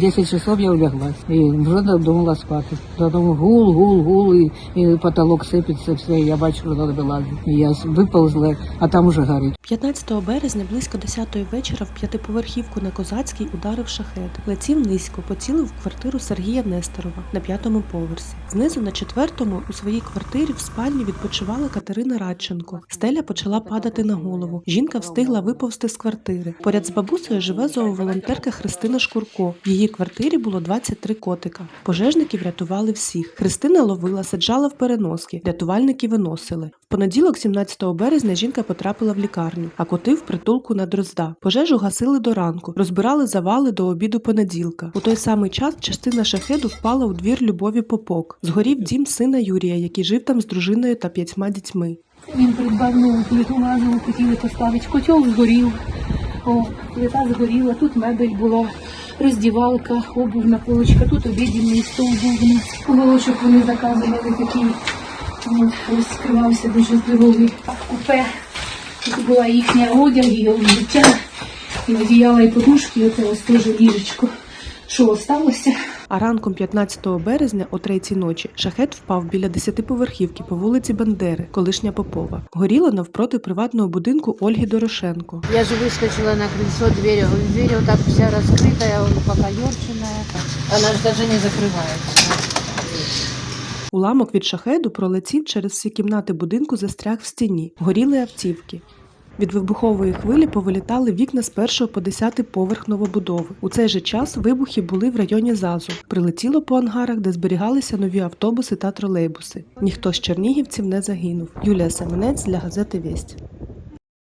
10 часов я улеглась і вже думала спати. Потім гул, гул, гул, і, і потолок сипеться, все, і я бачу, що треба вилазити. Я виповзла, а там уже горить. 15 березня близько 10-ї вечора в п'ятиповерхівку на Козацькій ударив шахет. Летів низько, поцілив в квартиру Сергія Нестерова на п'ятому поверсі. Знизу на четвертому у своїй квартирі в спальні відпочивала Катерина Радченко. Стеля почала падати на голову. Жінка встигла виповзти з квартири. Поряд з бабусею живе зооволонтерка Христина Шкурко. Її квартирі було 23 котика. Пожежники врятували всіх. Христина ловила, саджала в переноски. Рятувальники виносили. В понеділок, 17 березня, жінка потрапила в лікарню, а коти в притулку на Дрозда. Пожежу гасили до ранку, розбирали завали до обіду понеділка. У той самий час частина шахеду впала у двір Любові Попок. Згорів дім сина Юрія, який жив там з дружиною та п'ятьма дітьми. Він придбав нову плиту газову, хотіли поставити. Котел згорів, о, плита згоріла, тут мебель була, роздівалка, обувна полочка, тут обідільний стол обувний. Уголочок вони заказували такий, розкривався дуже здоровий. А в купе тут була їхня одяг, її взуття, і одіяла, і подушки, і оце ось теж ліжечко Що осталося? А ранком 15 березня о третій ночі шахет впав біля десятиповерхівки по вулиці Бандери, колишня Попова. Горіло навпроти приватного будинку Ольги Дорошенко. Я же выскочила на крыльцо, дверь, дверь вот так вся раскрытая, он покоёрченная. Она же даже не закрывается. Уламок від шахеду пролетів через всі кімнати будинку, застряг в стіні. Горіли автівки. Від вибухової хвилі повилітали вікна з першого по десятий поверх новобудови. У цей же час вибухи були в районі ЗАЗу. Прилетіло по ангарах, де зберігалися нові автобуси та тролейбуси. Ніхто з чернігівців не загинув. Юлія Семенець для газети Вість.